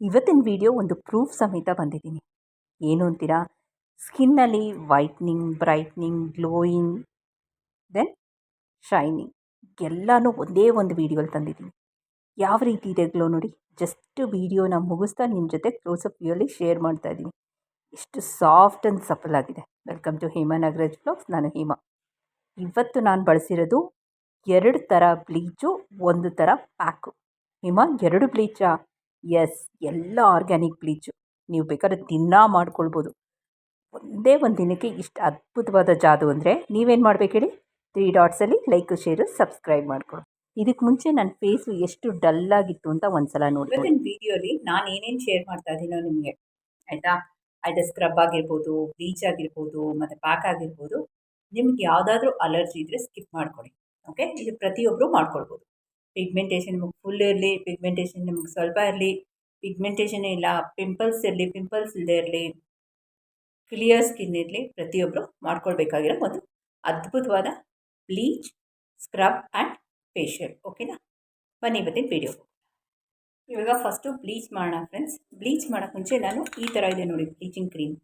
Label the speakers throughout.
Speaker 1: ಇವತ್ತಿನ ವಿಡಿಯೋ ಒಂದು ಪ್ರೂಫ್ ಸಮೇತ ಬಂದಿದ್ದೀನಿ. ಏನು ಅಂತೀರಾ? ಸ್ಕಿನ್ನಲ್ಲಿ whitening, brightening, glowing, then shining. ಎಲ್ಲನೂ ಒಂದೇ ಒಂದು ವೀಡಿಯೋಲಿ ತಂದಿದ್ದೀನಿ. ಯಾವ ರೀತಿ ಇದೆ ಗ್ಲೋ ನೋಡಿ? ಜಸ್ಟ್ ವೀಡಿಯೋನ ಮುಗಿಸ್ತಾ ನಿಮ್ಮ ಜೊತೆ ಕ್ಲೋಸಪ್ ವ್ಯೂಯಲ್ಲಿ ಶೇರ್ ಮಾಡ್ತಾ ಇದ್ದೀನಿ. ಇಷ್ಟು ಸಾಫ್ಟ್ ಆ್ಯಂಡ್ ಸಫಲ್ ಆಗಿದೆ. Welcome to Hema Nagaraj blogs ನಾನು ಹೇಮಾ. ಇವತ್ತು ನಾನು ಬಳಸಿರೋದು ಎರಡು ಥರ ಬ್ಲೀಚು ಒಂದು ಥರ ಪ್ಯಾಕು ಹೇಮಾ, ಎರಡು ಬ್ಲೀಚಾ ಎಸ್ ಎಲ್ಲ ಆರ್ಗ್ಯಾನಿಕ್ ಬ್ಲೀಚು ನೀವು ಬೇಕಾದ್ರೆ ದಿನ ಮಾಡ್ಕೊಳ್ಬೋದು. ಒಂದೇ ಒಂದು ದಿನಕ್ಕೆ ಇಷ್ಟು ಅದ್ಭುತವಾದ ಜಾದು ಅಂದರೆ ನೀವೇನು ಮಾಡಬೇಕು ಹೇಳಿ? ತ್ರೀ ಡಾಟ್ಸಲ್ಲಿ ಲೈಕ್ ಶೇರು ಸಬ್ಸ್ಕ್ರೈಬ್ ಮಾಡ್ಕೊಳ್ಳಿ ಇದಕ್ಕೆ ಮುಂಚೆ ನನ್ನ ಫೇಸು ಎಷ್ಟು ಡಲ್ ಆಗಿತ್ತು ಅಂತ ಒಂದು ಸಲ ನೋಡಿ. ಇವತ್ತಿನ ವೀಡಿಯೋಲಿ ನಾನು ಏನೇನು ಶೇರ್ ಮಾಡ್ತಾ ಇದ್ದೀನೋ ನಿಮಗೆ, ಆಯಿತಾ? ಆಯ್ತಾ ಸ್ಕ್ರಬ್ ಆಗಿರ್ಬೋದು ಬ್ಲೀಚ್ ಆಗಿರ್ಬೋದು, ಮತ್ತು ಪ್ಯಾಕ್ ಆಗಿರ್ಬೋದು, ನಿಮ್ಗೆ ಯಾವುದಾದ್ರೂ ಅಲರ್ಜಿ ಇದ್ದರೆ ಸ್ಕಿಪ್ ಮಾಡ್ಕೊಳ್ಳಿ ಓಕೆ ಇದು ಪ್ರತಿಯೊಬ್ಬರು ಮಾಡ್ಕೊಳ್ಬೋದು. ಪಿಗ್ಮೆಂಟೇಷನ್ ನಿಮಗೆ ಫುಲ್ ಇರಲಿ ಪಿಗ್ಮೆಂಟೇಷನ್ ನಿಮಗೆ ಸ್ವಲ್ಪ ಇರಲಿ ಪಿಗ್ಮೆಂಟೇಷನ್ ಇಲ್ಲ ಪಿಂಪಲ್ಸ್ ಇರಲಿ ಪಿಂಪಲ್ಸ್ ಇಲ್ಲದೆ ಇರಲಿ ಕ್ಲಿಯರ್ ಸ್ಕಿನ್ ಇರಲಿ ಪ್ರತಿಯೊಬ್ಬರು ಮಾಡ್ಕೊಳ್ಬೇಕಾಗಿರೋ ಒಂದು ಅದ್ಭುತವಾದ ಬ್ಲೀಚ್ ಸ್ಕ್ರಬ್ ಆ್ಯಂಡ್ ಫೇಶಿಯಲ್ ಓಕೆನಾ ಬನ್ನಿ ಇವತ್ತಿನ ವಿಡಿಯೋ ಇವಾಗ ಫಸ್ಟು ಬ್ಲೀಚ್ ಮಾಡೋಣ ಫ್ರೆಂಡ್ಸ್ ಬ್ಲೀಚ್ ಮಾಡೋಕ್ಕೆ ಮುಂಚೆ ನಾನು ಈ ಥರ ಇದೆ ನೋಡಿ ಬ್ಲೀಚಿಂಗ್ ಕ್ರೀಮ್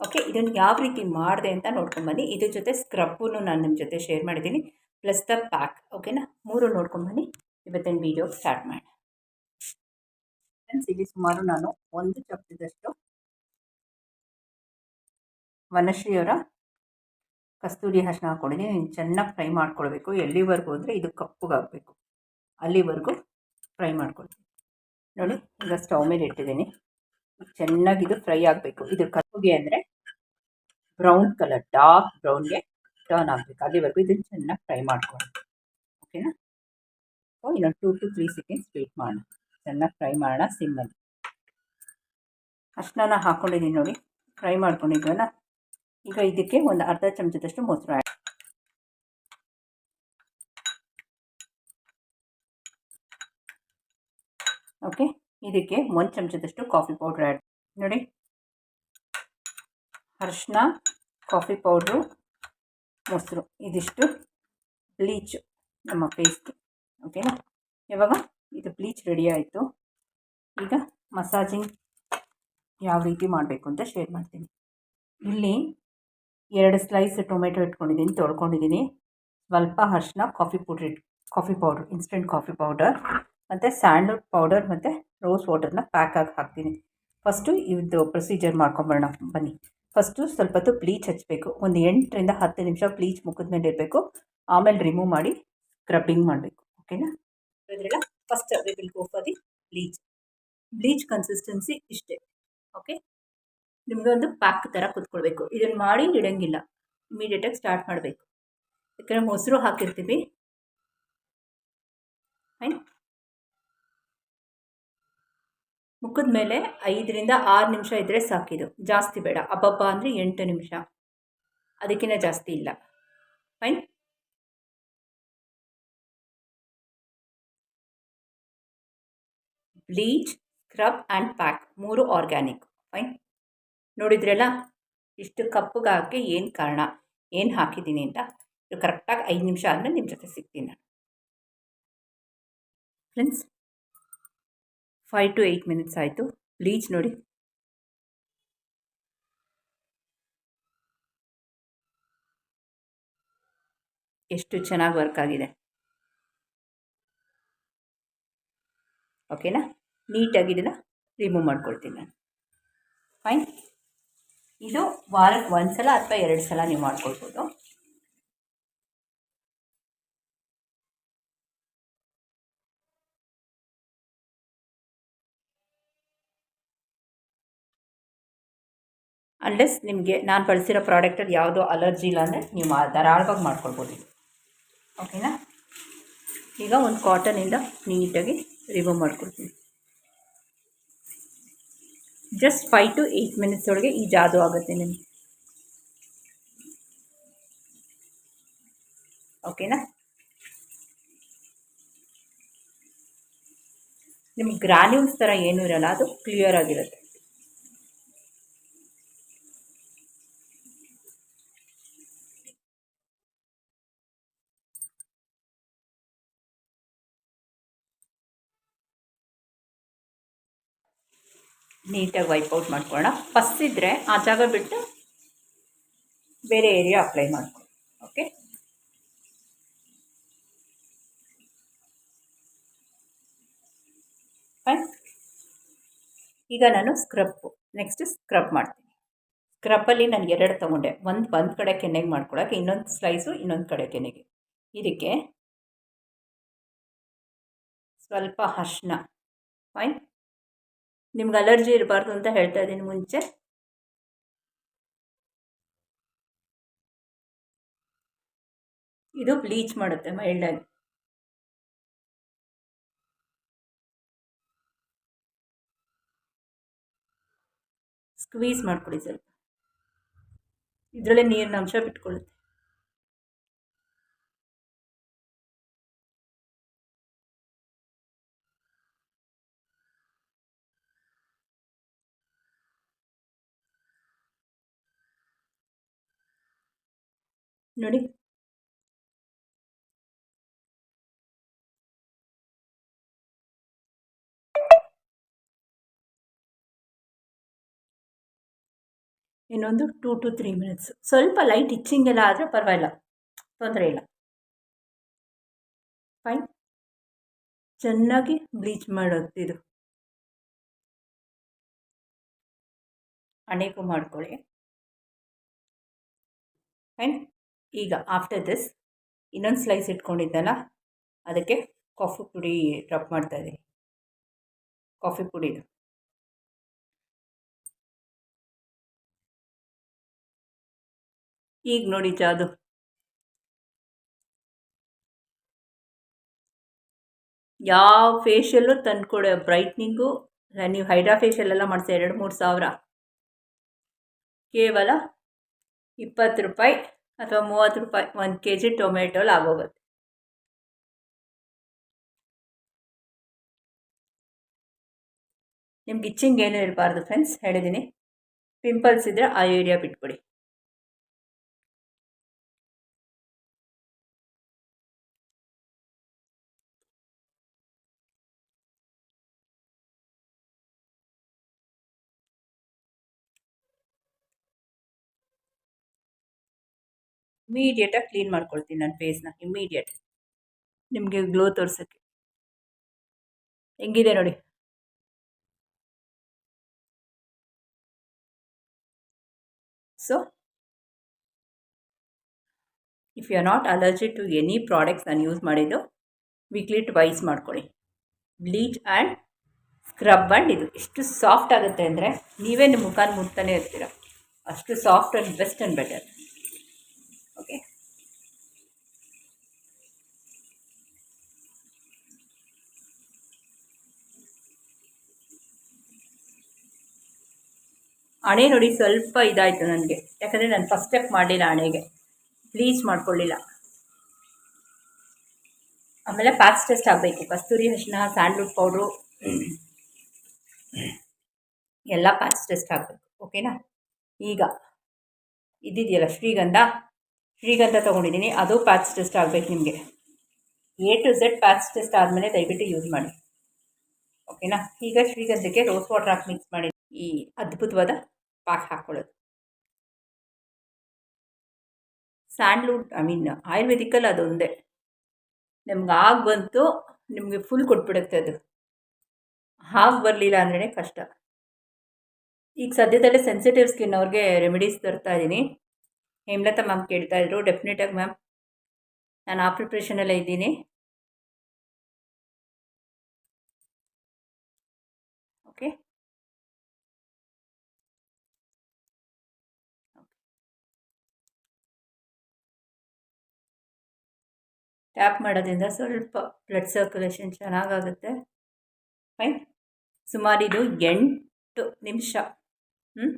Speaker 1: ಓಕೆ ಇದನ್ನು ಯಾವ ರೀತಿ ಮಾಡಿದೆ ಅಂತ ನೋಡ್ಕೊಂಬನ್ನಿ ಇದ್ರ ಜೊತೆ ಸ್ಕ್ರಬ್ಬನ್ನು ನಾನು ನಿಮ್ಮ ಜೊತೆ ಶೇರ್ ಮಾಡಿದ್ದೀನಿ. ಪ್ಲಸ್ ದ ಪ್ಯಾಕ್ ಓಕೆನಾ ಮೂರು ನೋಡ್ಕೊಂಬನ್ನಿ ಇವತ್ತಿನ ವೀಡಿಯೋ ಸ್ಟಾರ್ಟ್ ಮಾಡಿ. ಫ್ರೆಂಡ್ಸ್ ಇಲ್ಲಿ ಸುಮಾರು ನಾನು ಒಂದು ಚಮಚದಷ್ಟು ವನಶ್ರೀಯವರ ಕಸ್ತೂರಿ ಅರಿಶಿನ ಹಾಕ್ಕೊಂಡಿದ್ದೀನಿ ಚೆನ್ನಾಗಿ ಫ್ರೈ ಮಾಡ್ಕೊಳ್ಬೇಕು. ಎಲ್ಲಿವರೆಗೂ ಅಂದರೆ ಇದು ಕಪ್ಪಗಾಗಬೇಕು ಅಲ್ಲಿವರೆಗೂ ಫ್ರೈ ಮಾಡ್ಕೊಳ್ತೀನಿ. ನೋಡಿ, ಈಗ ಸ್ಟವ್ ಮೇಲೆ ಇಟ್ಟಿದ್ದೀನಿ. ಚೆನ್ನಾಗಿ ಇದು ಫ್ರೈ ಆಗಬೇಕು. ಇದು ಕಪ್ಪುಗೆ ಅಂದರೆ ಬ್ರೌನ್ ಕಲರ್ ಡಾರ್ಕ್ ಬ್ರೌನ್ಗೆ ಟರ್ನ್ ಆಗಬೇಕು ಅಲ್ಲಿವರೆಗೂ ಇದನ್ನು ಚೆನ್ನಾಗಿ ಫ್ರೈ ಮಾಡ್ಕೊಳ್ಳಿ. ಓಕೆನಾ ಸೊ ಇನ್ನೊಂದು two to three seconds wait ಮಾಡೋಣ ಚೆನ್ನಾಗಿ ಫ್ರೈ ಮಾಡೋಣ ಸಿಮ್ಮಲ್ಲಿ ಅಷ್ಟನ್ನ ಹಾಕ್ಕೊಂಡಿದ್ದೀನಿ ನೋಡಿ. ಫ್ರೈ ಮಾಡ್ಕೊಂಡಿದ್ವಲ್ಲ ಈಗ ಇದಕ್ಕೆ ಒಂದು ಅರ್ಧ ಚಮಚದಷ್ಟು ಮೊಸರು ಆ್ಯಡ್ ಓಕೆ ಇದಕ್ಕೆ ಒಂದು ಚಮಚದಷ್ಟು ಕಾಫಿ ಪೌಡ್ರ್ ಆ್ಯಡ್ ನೋಡಿ. ಅರ್ಶಿನ ಕಾಫಿ ಪೌಡ್ರು ಮೊಸರು. ಇದಿಷ್ಟು ಬ್ಲೀಚು ನಮ್ಮ ಫೇಸ್ಗೆ ಓಕೆನಾ ಇವಾಗ ಇದು ಬ್ಲೀಚ್ ರೆಡಿ ಆಯಿತು. ಈಗ ಮಸಾಜಿಂಗ್ ಯಾವ ರೀತಿ ಮಾಡಬೇಕು ಅಂತ ಶೇರ್ ಮಾಡ್ತೀನಿ. ಇಲ್ಲಿ ಎರಡು ಸ್ಲೈಸ್ ಟೊಮೆಟೊ ಇಟ್ಕೊಂಡಿದ್ದೀನಿ, ತೊಳ್ಕೊಂಡಿದ್ದೀನಿ. ಸ್ವಲ್ಪ ಅರ್ಶಿನ coffee powder coffee powder instant coffee powder ಮತ್ತು ಸ್ಯಾಂಡ್ಲ್ವುಡ್ ಪೌಡರ್ ಮತ್ತು ರೋಸ್ ವಾಟರ್ನ ಪ್ಯಾಕ್ ಆಗಿ ಹಾಕ್ತೀನಿ. ಫಸ್ಟು ಇದು ಪ್ರೊಸೀಜರ್ ಮಾಡ್ಕೊಂಬರೋಣ ಬನ್ನಿ. ಫಸ್ಟು ಸ್ವಲ್ಪ ಹೊತ್ತು ಬ್ಲೀಚ್ ಹಚ್ಚಬೇಕು ಒಂದು ಎಂಟರಿಂದ ಹತ್ತು ನಿಮಿಷ ಬ್ಲೀಚ್ ಮುಖದ ಮೇಲೆ ಇರಬೇಕು. ಆಮೇಲೆ ರಿಮೂವ್ ಮಾಡಿ ಸ್ಕ್ರಬ್ಬಿಂಗ್ ಮಾಡಬೇಕು. ಓಕೆನಾ ಇದರೆಲ್ಲ first we will go for the bleach bleach consistency ಇಷ್ಟೇ. ಓಕೆ ನಿಮಗೆ ಒಂದು ಪ್ಯಾಕ್ ಥರ ಕುತ್ಕೊಳ್ಬೇಕು. ಇದನ್ನು ಮಾಡಿ ಇಡೋಂಗಿಲ್ಲ. ಇಮಿಡಿಯೇಟಾಗಿ ಸ್ಟಾರ್ಟ್ ಮಾಡಬೇಕು. ಯಾಕಂದರೆ ಮೊಸರು ಹಾಕಿರ್ತೀವಿ. ಫೈನ್ ಮುಖದ ಮೇಲೆ ಐದರಿಂದ ಆರು ನಿಮಿಷ ಇದ್ದರೆ ಸಾಕಿದು ಜಾಸ್ತಿ ಬೇಡ. ಅಬ್ಬಬ್ಬ ಅಂದರೆ ಎಂಟು ನಿಮಿಷ. ಅದಕ್ಕಿಂತ ಜಾಸ್ತಿ ಇಲ್ಲ. Fine bleach scrub and pack ಮೂರು ಆರ್ಗ್ಯಾನಿಕ್ ಫೈನ್ ನೋಡಿದ್ರಲ್ಲ? ಇಷ್ಟು ಕಪ್ಪುಗಾಕೆ ಏನು ಕಾರಣ? ಏನು ಹಾಕಿದ್ದೀನಿ ಅಂತ? ಕರೆಕ್ಟಾಗಿ ಐದು ನಿಮಿಷ ಆದಮೇಲೆ ನಿಮ್ಮ ಜೊತೆ ಸಿಗ್ತೀನಿ ನಾನು. Friends five to eight minutes ಆಯಿತು. ಬ್ಲೀಚ್ ನೋಡಿ. ಎಷ್ಟು ಚೆನ್ನಾಗಿ ವರ್ಕ್ ಆಗಿದೆ. ಓಕೆನಾ ನೀಟಾಗಿ ಇದನ್ನು ರಿಮೂವ್ ಮಾಡ್ಕೊಳ್ತೀನಿ ನಾನು. ಫೈನ್ ಇದು ವಾರಕ್ಕೆ ಒಂದು ಸಲ ಅಥವಾ ಎರಡು ಸಲ ನೀವು ಮಾಡ್ಕೊಳ್ಬೋದು. ಅನ್ಲೆಸ್ ನಿಮಗೆ ನಾನು ಬಳಸಿರೋ ಪ್ರಾಡಕ್ಟಲ್ಲಿ ಯಾವುದೋ ಅಲರ್ಜಿ ಇಲ್ಲ ಅಂದರೆ ನೀವು ಧಾರಾಳವಾಗಿ ಮಾಡ್ಕೊಳ್ಬೋದು ಓಕೆನಾ ಈಗ ಒಂದು ಕಾಟನಿಂದ ನೀಟಾಗಿ ರಿಮೂವ್ ಮಾಡ್ಕೊಳ್ತೀನಿ. Just five to eight minutes ಒಳಗೆ ಈ ಜಾದು ಆಗುತ್ತೆ ನಿಮಗೆ. ಓಕೆನಾ ನಿಮ್ಗೆ ಗ್ರಾನ್ಯೂಲ್ಸ್ ಥರ ಏನೂ ಇರಲ್ಲ, ಅದು ಕ್ಲಿಯರ್ ಆಗಿರುತ್ತೆ. ನೀಟಾಗಿ ವೈಪ್ ಔಟ್ ಮಾಡ್ಕೊಳ್ಳೋಣ. ಫಸ್ಟ್ ಇದ್ದರೆ ಆ ಜಾಗ ಬಿಟ್ಟು ಬೇರೆ ಏರಿಯಾ ಅಪ್ಲೈ ಮಾಡ್ಕೊಳ್ಳಿ. ಓಕೆ ಫೈನ್ ಈಗ ನಾನು ಸ್ಕ್ರಬ್ ನೆಕ್ಸ್ಟ್ ಸ್ಕ್ರಬ್ ಮಾಡ್ತೀನಿ. ಸ್ಕ್ರಬ್ಬಲ್ಲಿ ನಾನು ಎರಡು ತೊಗೊಂಡೆ. ಒಂದು ಒಂದು ಕಡೆ ಕೆನೆಗೆ ಮಾಡ್ಕೊಳಕ್ಕೆ, ಇನ್ನೊಂದು ಸ್ಲೈಸು ಇನ್ನೊಂದು ಕಡೆ ಕೆನೆಗೆ ಇದಕ್ಕೆ ಸ್ವಲ್ಪ ಅರ್ಶಿನ ಫೈನ್ ನಿಮ್ಗೆ ಅಲರ್ಜಿ ಇರಬಾರ್ದು ಅಂತ ಹೇಳ್ತಾ ಇದ್ದೀನಿ ಮುಂಚೆ. ಇದು ಬ್ಲೀಚ್ ಮಾಡುತ್ತೆ ಮೈಲ್ಡಾಗಿ ಸ್ಕ್ವೀಸ್ ಮಾಡ್ಕೊಳ್ಳಿ ಸ್ವಲ್ಪ. ಇದರಲ್ಲೇ ನೀರಿನ ಅಂಶ ಬಿಟ್ಕೊಳ್ಳುತ್ತೆ ನೋಡಿ. ಇನ್ನೊಂದು ಟೂ ಟು ತ್ರೀ ಮಿನಿಟ್ಸ್ ಸ್ವಲ್ಪ ಲೈಟ್ ಇಚ್ಚಿಂಗ್ ಎಲ್ಲ ಆದರೆ ಪರವಾಗಿಲ್ಲ. ತೊಂದರೆ ಇಲ್ಲ. ಫೈನ್ ಚೆನ್ನಾಗಿ ಬ್ಲೀಚ್ ಮಾಡೋದು ಅಣೆಗೂ ಮಾಡ್ಕೊಳ್ಳಿ. ಫೈನ್ ಈಗ ಆಫ್ಟರ್ ದಿಸ್ ಇನ್ನೊಂದು ಸ್ಲೈಸ್ ಇಟ್ಕೊಂಡಿದ್ದಲ್ಲ, ಅದಕ್ಕೆ ಕಾಫಿ ಪುಡಿ ಡ್ರಾಪ್ ಮಾಡ್ತಾಯಿದ್ದೀನಿ ಕಾಫಿ ಪುಡಿದು ಈಗ ನೋಡಿ ಜಾದು. ಯಾವ ಫೇಶಿಯಲ್ಲು ತಂದುಕೊಡೋ ಬ್ರೈಟ್ನಿಂಗು ನೀವು ಹೈಡ್ರಾ ಫೇಶಿಯಲ್ ಎಲ್ಲ ಮಾಡಿಸಿ ಎರಡು ಮೂರು ಸಾವಿರ. ಕೇವಲ ಇಪ್ಪತ್ತು ರೂಪಾಯಿ. ಅಥವಾ ಮೂವತ್ತು ರೂಪಾಯಿ, ಒಂದು ಕೆ ಜಿ ಟೊಮೆಟೊಲ್ ಆಗೋಗುತ್ತೆ ನಿಮ್ಗೆ ಇಚ್ಚಿಂಗ್ ಏನೂ ಇರಬಾರ್ದು ಫ್ರೆಂಡ್ಸ್ ಹೇಳಿದ್ದೀನಿ ಪಿಂಪಲ್ಸ್ ಇದ್ದರೆ ಆ ಏರಿಯಾ ಬಿಟ್ಕೊಡಿ ಇಮಿಡಿಯೇಟಾಗಿ ಕ್ಲೀನ್ ಮಾಡ್ಕೊಳ್ತೀನಿ ನನ್ನ ಫೇಸ್ನ ಇಮ್ಮಿಡಿಯೇಟ್ ನಿಮಗೆ ಗ್ಲೋ ತೋರ್ಸೋಕ್ಕೆ. ಹೆಂಗಿದೆ ನೋಡಿ? So if you are not allergy to any products ನಾನು ಯೂಸ್ ಮಾಡಿದ್ದು ವೀಕ್ಲಿ ಟ್ವೈಸ್ ಮಾಡ್ಕೊಳ್ಳಿ. ಬ್ಲೀಚ್ ಆ್ಯಂಡ್ ಸ್ಕ್ರಬ್ ಆ್ಯಂಡ್ ಇದು ಎಷ್ಟು ಸಾಫ್ಟ್ ಆಗುತ್ತೆ ಅಂದರೆ ನೀವೇ ನಿಮ್ಮ ಮುಖಾನ್ ಮುಟ್ತಾನೆ ಇರ್ತೀರ. ಅಷ್ಟು soft and best and better okay ಹಣೆ ನೋಡಿ ಸ್ವಲ್ಪ ಇದಾಯಿತು ನನಗೆ. ಯಾಕಂದರೆ ನಾನು ಫಸ್ಟ್ ಸ್ಟೆಪ್ ಮಾಡಲಿಲ್ಲ ಹಣೆಗೆ. ಪ್ಲೀಸ್ ಮಾಡ್ಕೊಳ್ಳಿಲ್ಲ. ಆಮೇಲೆ ಪ್ಯಾಕ್ಸ್ ಟೆಸ್ಟ್ ಆಗಬೇಕು. ಕಸ್ತೂರಿ ಅರಿಶಿನ ಸ್ಯಾಂಡ್ಲ್ವುಡ್ ಪೌಡ್ರು ಎಲ್ಲ ಪ್ಯಾಕ್ಸ್ ಟೆಸ್ಟ್ ಆಗಬೇಕು. ಓಕೆನಾ ಈಗ ಇದ್ದಿದೆಯಲ್ಲ ಶ್ರೀಗಂಧ? ಶ್ರೀಗಂಧ ತೊಗೊಂಡಿದ್ದೀನಿ. ಅದು ಪ್ಯಾಕ್ಸ್ ಟೆಸ್ಟ್ ಆಗಬೇಕು ನಿಮಗೆ. A to Z packs test ಆದಮೇಲೆ ದಯವಿಟ್ಟು ಯೂಸ್ ಮಾಡಿ. ಓಕೆನಾ ಈಗ ಶ್ರೀಗಂಧಕ್ಕೆ ರೋಸ್ ವಾಟರ್ ಹಾಕಿ ಮಿಕ್ಸ್ ಮಾಡಿ. ಈ ಅದ್ಭುತವಾದ ಪಾಕ್ ಹಾಕ್ಕೊಳ್ಳೋದು ಸ್ಯಾಂಡ್ಲ್ವುಡ್ ಐ ಮೀನ್ ಅದು ಅದೊಂದೇ ನಿಮ್ಗೆ ಆಗ ಬಂತು, ನಿಮಗೆ ಫುಲ್ ಕೊಟ್ಬಿಡುತ್ತೆ ಅದು. ಹಾಗ ಬರಲಿಲ್ಲ ಅಂದ್ರೇ ಕಷ್ಟ. ಈಗ ಸದ್ಯದಲ್ಲೇ ಸೆನ್ಸಿಟಿವ್ ಸ್ಕಿನ್ ಅವ್ರಿಗೆ ರೆಮಿಡೀಸ್ ತರ್ತಾ ಇದ್ದೀನಿ. ಹೇಮಲತಾ ಮ್ಯಾಮ್ ಕೇಳ್ತಾಯಿದ್ರು ಡೆಫಿನೆಟಾಗಿ ಮ್ಯಾಮ್ ನಾನು ಆ ಪ್ರಿಪ್ರೇಷನಲ್ಲೇ ಇದ್ದೀನಿ. ಟ್ಯಾಪ್ ಮಾಡೋದ್ರಿಂದ ಸ್ವಲ್ಪ ಬ್ಲಡ್ ಸರ್ಕ್ಯುಲೇಷನ್ ಚೆನ್ನಾಗಾಗುತ್ತೆ. ಫೈನ್ ಸುಮಾರು ಇದು ಎಂಟು ನಿಮಿಷ. ಹ್ಞೂ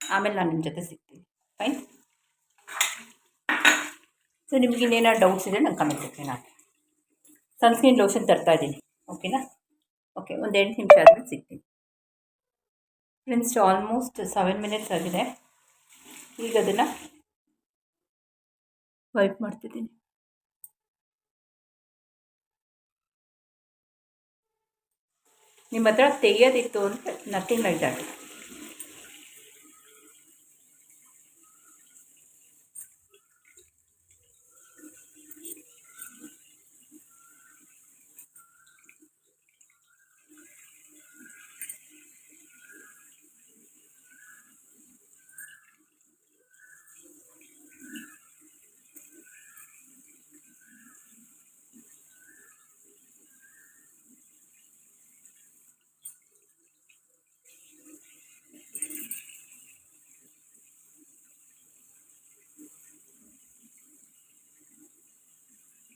Speaker 1: ಆಮೇಲೆ ನಾನು ನಿಮ್ಮ ಜೊತೆ ಸಿಗ್ತೀನಿ. ಫೈನ್ ಸೊ ನಿಮ್ಗೆ ಇನ್ನೇನಾದ್ರು ಡೌಟ್ಸ್ ಇದೆ ನಂಗೆ ಕಮೆಂಟ್ ಸಿಗ್ತೀನಿ ನಾನು ಸನ್ಸ್ಕ್ರೀನ್ ಲೋಷನ್ ತರ್ತಾ ಇದ್ದೀನಿ ಓಕೆನಾ ಓಕೆ ಒಂದು ಎಂಟು ನಿಮಿಷ ಆದಮೇಲೆ ಸಿಗ್ತೀನಿ. ಫ್ರೆಂಡ್ಸ್ ಆಲ್ಮೋಸ್ಟ್ ಸೆವೆನ್ ಮಿನಿಟ್ಸ್ ಆಗಿದೆ. ಈಗ ಅದನ್ನು ವೈಪ್ ಮಾಡ್ತಿದ್ದೀನಿ. ನಿಮ್ಮ ಹತ್ರ ತೆಗೆಯೋದಿತ್ತು ಅಂದರೆ ನಥಿಂಗ್ ಲೈಕ್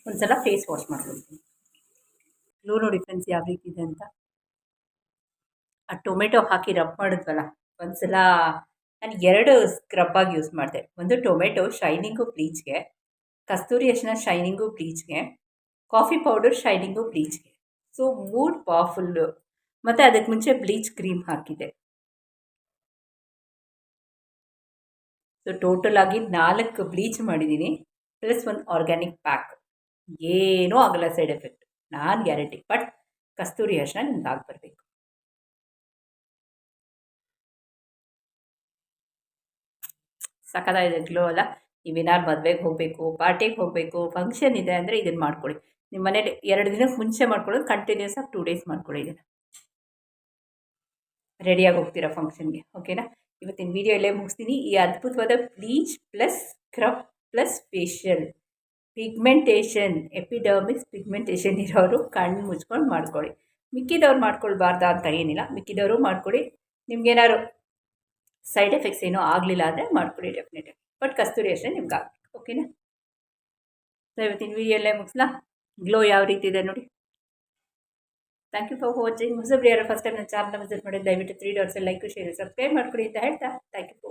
Speaker 1: ಒಂದ್ಸಲ ಫೇಸ್ ವಾಶ್ ಮಾಡ್ಕೊಳ್ತೀನಿ ಲೋ ಡಿಫ್ರೆನ್ಸ್ ಯಾವ ರೀತಿ ಇದೆ ಅಂತ? ಆ ಟೊಮೆಟೊ ಹಾಕಿ ರಬ್ ಮಾಡಿದ್ವಲ್ಲ, ಒಂದ್ಸಲ ನಾನು ಎರಡು ಸ್ಕ್ರಬ್ಬಾಗಿ ಯೂಸ್ ಮಾಡಿದೆ. ಒಂದು ಟೊಮೆಟೊ ಶೈನಿಂಗು ಬ್ಲೀಚ್ಗೆ ಕಸ್ತೂರಿ ಅರಿಶಿನ ಶೈನಿಂಗು ಬ್ಲೀಚ್ಗೆ ಕಾಫಿ ಪೌಡರ್ ಶೈನಿಂಗು ಬ್ಲೀಚ್ಗೆ ಸೊ ಮೂರು ಪವರ್ಫುಲ್ಲು ಮತ್ತು ಅದಕ್ಕೆ ಮುಂಚೆ ಬ್ಲೀಚ್ ಕ್ರೀಮ್ ಹಾಕಿದೆ. ಸೊ ಟೋಟಲ್ ಆಗಿ ನಾಲ್ಕು ಬ್ಲೀಚ್ ಮಾಡಿದ್ದೀನಿ ಪ್ಲಸ್ ಒಂದು ಆರ್ಗ್ಯಾನಿಕ್ ಪ್ಯಾಕ್ ಏನೂ ಆಗಲ್ಲ ಸೈಡ್ ಎಫೆಕ್ಟ್. ನಾನು ಗ್ಯಾರಂಟಿ. ಬಟ್ ಕಸ್ತೂರಿ ಅರ್ಶನ ನಿಮ್ಗೆ ಬರಬೇಕು. ಸಖತ್ತಾಗಿದೆ ಗ್ಲೋ ಅಲ್ಲ. ನೀವೇನಾರು ಮದುವೆಗೆ ಹೋಗಬೇಕು, ಪಾರ್ಟಿಗೆ ಹೋಗಬೇಕು ಫಂಕ್ಷನ್ ಇದೆ ಅಂದರೆ ಇದನ್ನು ಮಾಡ್ಕೊಳ್ಳಿ. ನಿಮ್ಮ ಮನೇಲಿ ಎರಡು ದಿನಕ್ಕೆ ಮುಂಚೆ ಮಾಡ್ಕೊಳ್ಳೋದು ಕಂಟಿನ್ಯೂಸ್ ಆಗಿ ಟೂ ಡೇಸ್ ಮಾಡ್ಕೊಳ್ಳಿ ಇದನ್ನು. ರೆಡಿಯಾಗಿ ಹೋಗ್ತೀರಾ ಫಂಕ್ಷನ್ಗೆ ಓಕೆನಾ ಇವತ್ತಿನ ವೀಡಿಯೋ ಇಲ್ಲೇ ಮುಗಿಸ್ತೀನಿ. ಈ ಅದ್ಭುತವಾದ bleach plus scrub plus facial pigmentation epidermis pigmentation ಇರೋರು ಕಣ್ಣು ಮುಚ್ಕೊಂಡು ಮಾಡ್ಕೊಳ್ಳಿ. ಮಿಕ್ಕಿದವ್ರು ಮಾಡ್ಕೊಳ್ಬಾರ್ದಾ ಅಂತ ಏನಿಲ್ಲ. ಮಿಕ್ಕಿದವರು ಮಾಡ್ಕೊಳ್ಳಿ ನಿಮ್ಗೇನಾದ್ರು ಸೈಡ್ ಎಫೆಕ್ಟ್ಸ್ ಏನೂ ಆಗಲಿಲ್ಲ ಅಂದರೆ ಮಾಡ್ಕೊಳ್ಳಿ ಡೆಫಿನೆಟಾಗಿ ಬಟ್ ಕಸ್ತೂರಿ ಅಷ್ಟೇ ನಿಮ್ಗೆ ಆಗಬೇಕು. ಓಕೆನಾ ಸೊ ಇವತ್ತಿನ ವೀಡಿಯೋಲ್ಲೇ ಮುಗಿಸ್ಲಾ? ಗ್ಲೋ ಯಾವ ರೀತಿ ಇದೆ ನೋಡಿ. ಥ್ಯಾಂಕ್ ಯು ಫಾರ್ ವಾಚಿಂಗ್ ಹೊಸಬ್ರು ಯಾರು ಫಸ್ಟ್ ಟೈಮ್ ನನ್ನ ಚಾನಲ್ ವಿಸಿಟ್ ಮಾಡಿದ್ದು ದಯವಿಟ್ಟು three dots like share subscribe ಮಾಡ್ಕೊಳ್ಳಿ ಅಂತ ಹೇಳ್ತಾ. Thank you